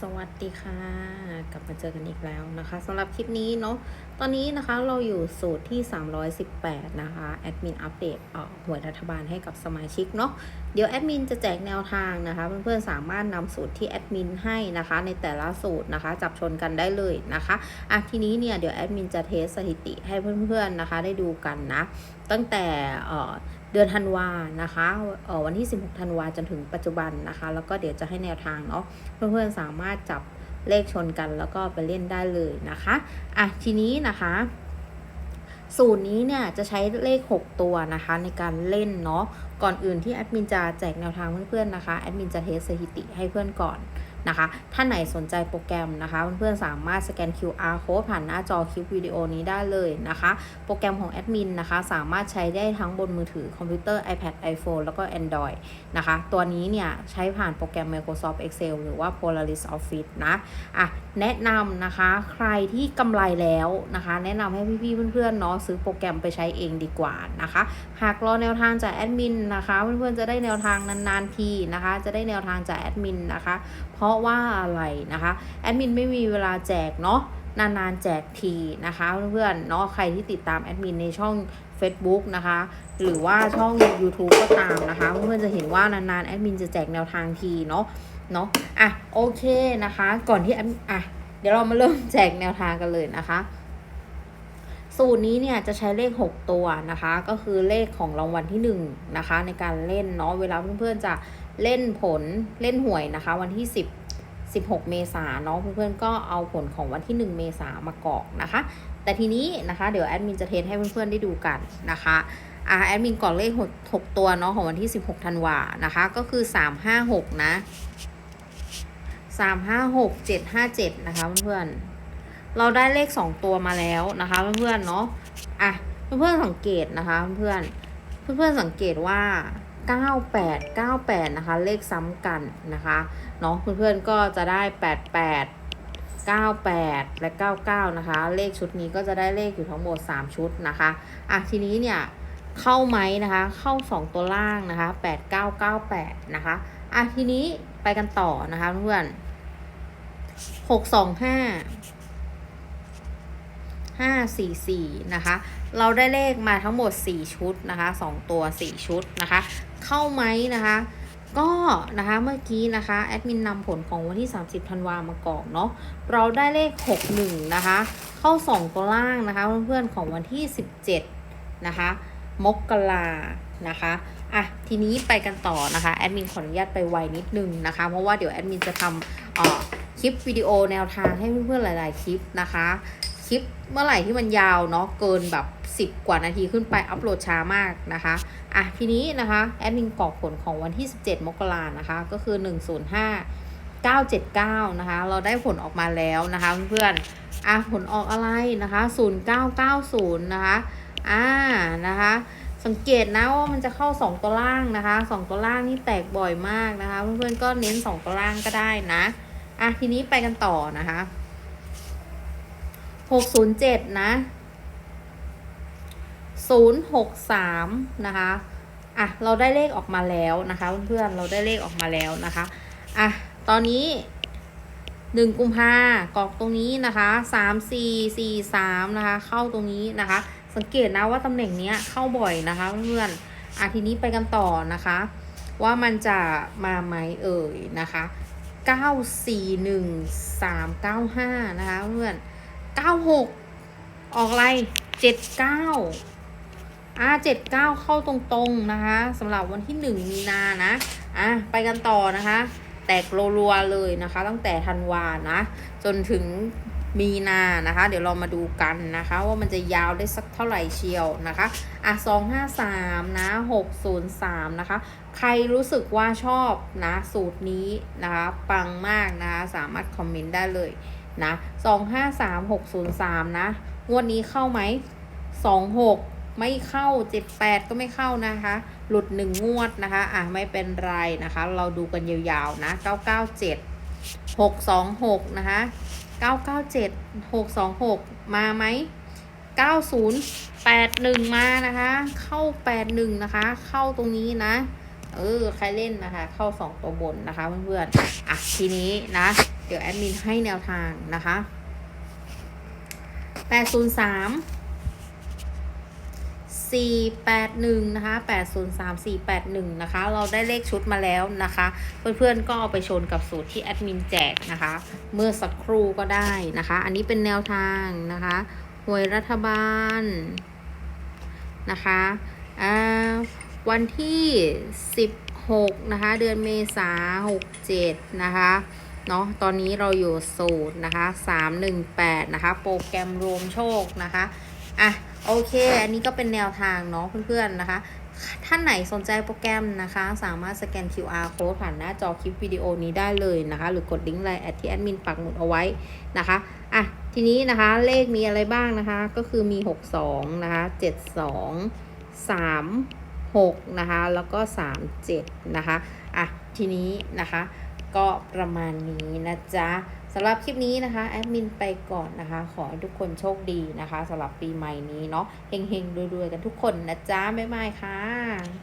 สวัสดีค่ะ กลับมาเจอกันอีกแล้วนะคะสำหรับคลิปนี้เนาะ ตอนนี้นะคะเราอยู่สูตรที่ 318 นะคะแอดมินอัปเดตหวยรัฐบาลให้กับสมาชิกเนาะเดี๋ยวแอดมินจะแจกแนวทางนะคะ เพื่อนๆสามารถนำสูตรที่แอดมินให้นะคะ ในแต่ละสูตรนะคะ จับชนกันได้เลยนะคะอะทีนี้เนี่ยเดี๋ยวแอดมินจะเทสสถิติให้เพื่อนๆนะคะ ได้ดูกันนะ ตั้งแต่เดือนธันวานะคะเอ่อวันที่ 16 ธันวาจนถึงปัจจุบันนะคะ แล้วก็เดี๋ยวจะให้แนวทางเนาะเพื่อนๆสามารถจับ เลขชนกันแล้วก็ไปเล่นได้เลยนะคะอะทีนี้นะคะสูตรนี้เนี่ยจะใช้เลข 6 ตัวนะคะในการเล่นเนาะก่อนอื่นที่แอดมินจะแจกแนวทางเพื่อนๆนะคะแอดมินจะเทสสถิติให้เพื่อนก่อน นะคะถ้าไหนสนใจโปรแกรมนะคะ เพื่อนๆสามารถสแกน QR code ผ่านหน้าจอคลิปวิดีโอนี้ได้เลยนะคะ โปรแกรมของแอดมินนะคะ สามารถใช้ได้ทั้งบนมือถือคอมพิวเตอร์ iPad iPhone แล้วก็ Android นะคะ ตัวนี้เนี่ยใช้ผ่านโปรแกรม Microsoft Excel หรือว่า Polaris Office นะอะแนะนำนะคะใครที่กำไรแล้วนะคะ แนะนำให้พี่ๆเพื่อนๆเนาะซื้อโปรแกรมไปใช้เองดีกว่านะคะ หากรอแนวทางจากแอดมินนะคะเพื่อนๆจะได้แนวทางนานๆทีนะคะ จะได้แนวทางจากแอดมินนะคะเพราะว่าอะไรนะคะแอดมินไม่มีเวลาแจกเนาะนานๆแจกทีนะคะเพื่อนๆเนาะใครที่ติดตามแอดมินในช่อง Facebook นะคะ หรือว่าช่อง YouTube ก็ตามนะคะ เพื่อนๆจะเห็นว่านานๆแอดมินจะแจกแนวทางทีเนาะเนาะอะโอเคนะคะ ก่อนที่แอดอะเดี๋ยวเรามาเริ่มแจกแนวทางกันเลยนะคะ สูตรนี้เนี่ยจะใช้เลข 6 ตัวนะคะ ก็คือเลขของรางวัลที่1นะคะในการเล่นเนาะเวลาเพื่อนๆจะ เล่นผลเล่นหวยนะคะ วันที่ 10 16 เมษาเนาะเพื่อนๆก็เอาผลของวันที่ 1 เมษามากอกนะคะ แต่ทีนี้นะคะเดี๋ยวแอดมินจะเทสให้เพื่อนๆได้ดูกันนะคะอ่าแอดมินกอกเลข6 6ตัวเนาะของวันที่ 16ธันวานะคะ ก็คือ 356 นะ356 757 นะคะเพื่อนๆ เราได้เลข 2 ตัวมาแล้วนะคะเพื่อนๆเนาะ อะเพื่อนๆสังเกตนะคะเพื่อนๆเพื่อนๆสังเกตว่า 98 98 นะคะ เลขซ้ำกันนะคะเนาะเพื่อนๆก็จะได้ 88 98 และ 99 นะคะ เลขชุดนี้ก็จะได้เลขอยู่ทั้งหมด 3 ชุดนะคะอะทีนี้เนี่ยเข้าไหมนะคะ เข้า 2 ตัวล่างนะคะ 8998 นะคะอะทีนี้ไปกันต่อนะคะเพื่อน625ห้าสี่สี่นะคะ เราได้เลขมาทั้งหมด 4 ชุดนะคะ 2 ตัว 4 ชุดนะคะ เข้าไหมนะคะ ก็นะคะเมื่อกี้นะคะแอดมินนำผลของวันที่ 30ธันวามากรอกเนาะเราได้เลข 61 นะคะ เข้า 2 ตัวล่างนะคะ เพื่อนๆของวันที่ 17 นะคะ มกรานะคะอะทีนี้ไปกันต่อนะคะแอดมินขออนุญาตไปไวนิดนึงนะคะ เพราะว่าเดี๋ยวแอดมินจะทำอ่อคลิปวิดีโอแนวทางให้เพื่อนๆหลาย ๆ คลิปนะคะ คลิปเมื่อไหร่ที่มันยาวเนาะเกินแบบ 10 กว่านาทีขึ้นไปอัปโหลดช้ามากนะคะอะทีนี้นะคะแอดมินกรอกผลของวันที่ 17 มกรานะคะ ก็คือ 105 979 นะคะ เราได้ผลออกมาแล้วนะคะเพื่อนๆอะผลออกอะไรนะคะ 0990 นะคะอ่านะคะสังเกตนะว่ามันจะเข้า 2 ตัวล่างนะคะ 2 ตัวล่างนี่แตกบ่อยมากนะคะ เพื่อนๆก็เน้น 2 ตัวล่างก็ได้นะอะทีนี้ไปกันต่อนะคะหกศูนย์เจ็ดนะ ศูนย์หกสามนะคะ อะ เราได้เลขออกมาแล้วนะคะ เพื่อนๆ เราได้เลขออกมาแล้วนะคะ อะ ตอนนี้หนึ่งกุมภากรอกตรงนี้นะคะสามสี่สี่สามนะคะ เข้าตรงนี้นะคะ สังเกตนะว่าตำแหน่งนี้เข้าบ่อยนะคะเพื่อนๆ อะ ทีนี้ไปกันต่อนะคะ ว่ามันจะมาไหมเอ่ยนะคะเก้าสี่หนึ่งสามเก้าห้านะคะเพื่อนเก้าหกออกอะไรเจ็ดเก้า อ่าเจ็ดเก้าเข้าตรงๆนะคะสำหรับวันที่หนึ่งมีนานะอะไปกันต่อนะคะ แตกรัวๆเลยนะคะ ตั้งแต่ธันวานะ จนถึงมีนานะคะ เดี๋ยวเรามาดูกันนะคะ ว่ามันจะยาวได้สักเท่าไหร่เชียวนะคะ อะสองห้าสามนะหกศูนย์สามนะคะ ใครรู้สึกว่าชอบนะสูตรนี้นะคะ ปังมากนะคะ สามารถคอมเมนต์ได้เลยนะสองห้าสามหกศูนย์สามนะ งวดนี้เข้าไหมสองหก ไม่เข้าเจ็ดแปดก็ไม่เข้านะคะ หลุดหนึ่งงวดนะคะ อะไม่เป็นไรนะคะ เราดูกันยาวๆนะเก้าเก้าเจ็ดหกสองหกนะคะเก้าเก้าเจ็ดหกสองหกมาไหมเก้าศูนย์แปดหนึ่งมานะคะ เข้าแปดหนึ่งนะคะ เข้าตรงนี้นะ เออ ใครเล่นนะคะ เข้าสองตัวบนนะคะเพื่อนๆ อะทีนี้นะ เดี๋ยวแอดมินให้แนวทางนะคะแปดศูนะคะแปดศูนย์สามสี่แปดหนึ่งนะคะ เราได้เลขชุดมาแล้วนะคะ เพื่อนๆก็เอาไปชนกับสูตรที่แอดมินแจกนะคะ เมื่อสักครู่ก็ได้นะคะ อันนี้เป็นแนวทางนะคะหวยรัฐบาลนะคะอ่าวันที่ 16 นะคะ เดือนเมษา67 นะคะเนาะตอนนี้เราอยู่สูตรนะคะ 318 นะคะ โปรแกรมรวมโชคนะคะ อะ โอเค อันนี้ก็เป็นแนวทางเนาะเพื่อนๆนะคะ ท่านไหนสนใจโปรแกรมนะคะ สามารถสแกน QR code ผ่านหน้าจอคลิปวิดีโอนี้ได้เลยนะคะ หรือกดลิงก์ไลน์แอดที่แอดมินปักหมุดเอาไว้นะคะอะทีนี้นะคะเลขมีอะไรบ้างนะคะ ก็คือมี 62 นะคะ 72 36 นะคะ แล้วก็ 37 นะคะอะทีนี้นะคะ ก็ประมาณนี้นะจ๊ะ สำหรับคลิปนี้นะคะแอดมินไปก่อนนะคะ ขอให้ทุกคนโชคดีนะคะสำหรับปีใหม่นี้เนาะเฮงๆรวยๆกันทุกคนนะจ๊ะบ๊ายบายค่ะ